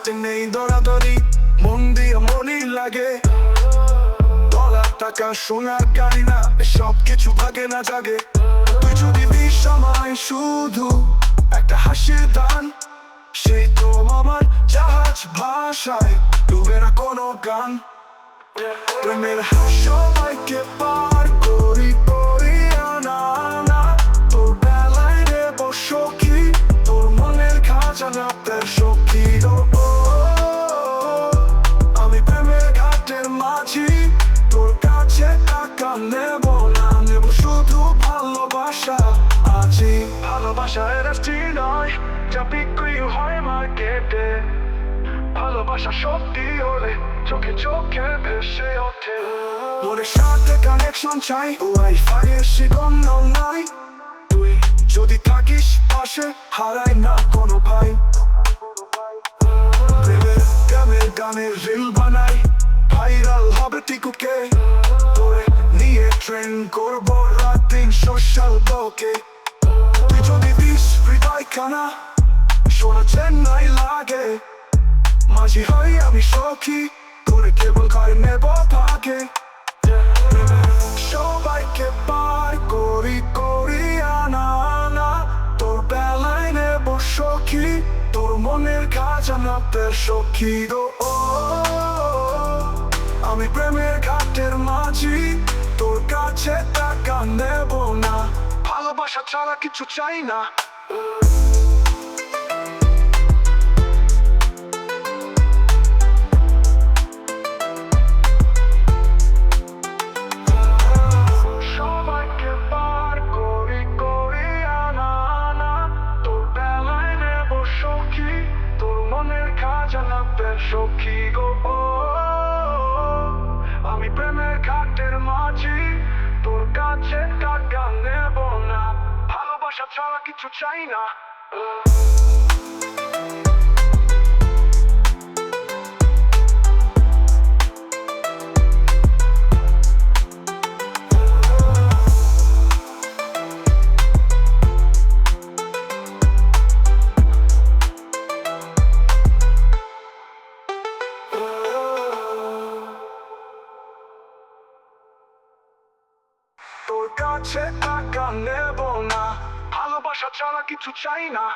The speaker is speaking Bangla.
হাতে নেই দরাদরি, মন দিয়ে মনই লাগে। ডলার টাকা সোনার গাড়ি না সব কিছু ভাগে না জাগে। তুই যদি সময় শুধু একটা হাসির দান, সেই তো আমার জাহাজ ভাষায় ডুবে না কোনো গান। প্রেমের সবাইকে পার ভালোবাসা আজি ভালোবাসা এরাস্টি নয়, যা বিক্রি হয় ভালোবাসা সত্যি হলে চোখে চোখে ভেসে ওঠে। মনের সাথে কানেকশন চাই ওয়াইফাই এর নাই। তুই যদি থাকিস পাশে, হারাই না কোনো ভাই। প্রেমের প্রেমের গানের রিল বানাই ভাইরাল হবে টিকুকে নিয়ে ট্রেন করব রাত দিন সোশ্যাল বকে তুই যদি দিস হৃদয় খানা শোনা চেন্নাই লাগে মাঝি হই আমি সখী করে কেবল ঘরে নেব ভাগে সবাইকে পার করি করি আনা আনা তোর বেলায় নেব সখী তোর মনের খাজানা পের সখী ও আমি প্রেমের ঘাটের মাঝি ছাড়া কিছু চাই না। সবাইকে পার করি করি আনা আনা। তোর বেলায় ছাড়া কিছু চাই না তোর কাছে টাকা নেব না ভালোবাসা ছাড়া কিছু চাই না